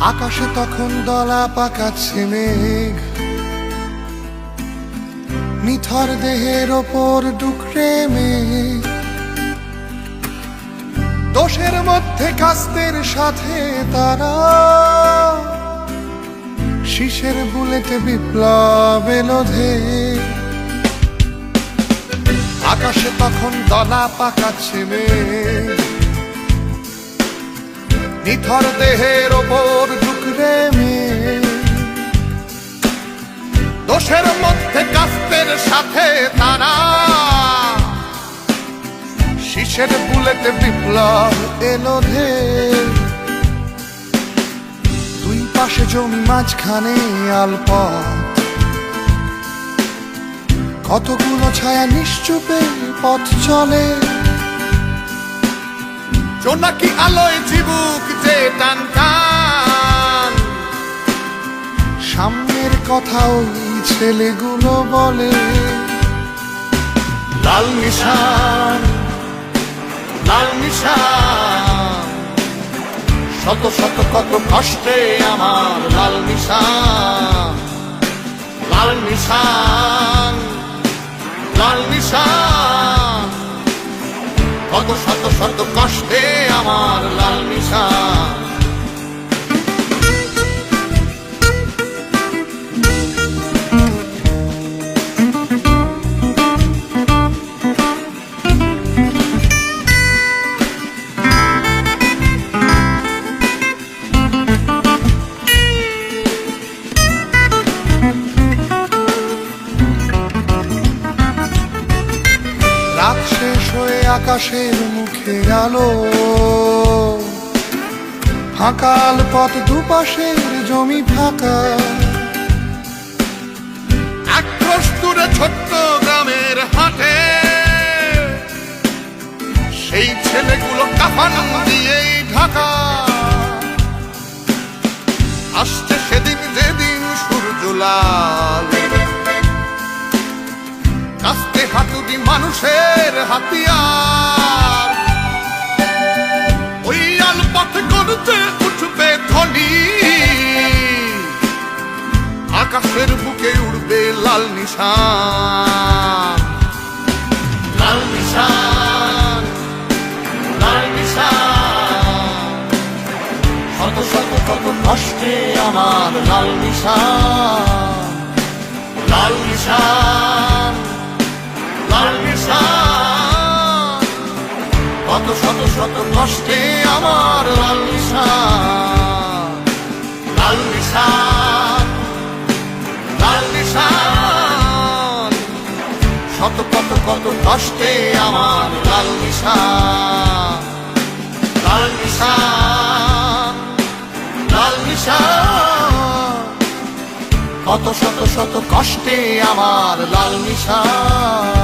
আকাশে তখন দলা পাকাচ্ছে মেঘ। নিথর দেহের ওপর ডুকরে মেঘ। দোষের মধ্যে কাস্তের সাথে তারা। শিশের বুলেটে বিপ্লব এলো আকাশে তখন দলা পাকাচ্ছে মেঘ। নিথর দেহের ওপর ডুকরে মেঘ দোষের মধ্যে কাস্তের সাথে তারা। শিশের বুলেটে বিপ্লব এলো ধে। দুই পাশে জমি মাঝখানে আলপ কতগুলো ছায়া নিশ্চুপে পথ চলে। জোনাকি আলোয় চিবুক যে টান টান? সামনের কথা ওই ছেলেগুলো বলে, লাল নিশান লাল নিশান। শত শত কত কষ্টে আমার লাল নিশান লাল নিশান। কত শত শত কষ্টে আমার লাল নিশান। আকাশের মুখে আলো। ফাঁকাল পথ দুপাশের জমি ফাঁকা। ছোট্ট গ্রামের হাটে, সেই ছেলেগুলো কাফান দিয়েই ঢাকা। আসছে সেদিন যেদিন সূর্য লাল। কাস্তে হাতুড়ি মানুষের হাতিয়ার লাল নিশান। লাল নিশান লাল নিশান। শত শত কত কষ্টে আমার লাল নিশান। লাল নিশান লাল নিশান। কত শত শত কষ্টে আমার লাল নিশান। লাল নিশান। কষ্টে আমার লাল নিশা লাল নিশা লাল নিশা। কত শত শত কষ্টে আমার লাল নিশান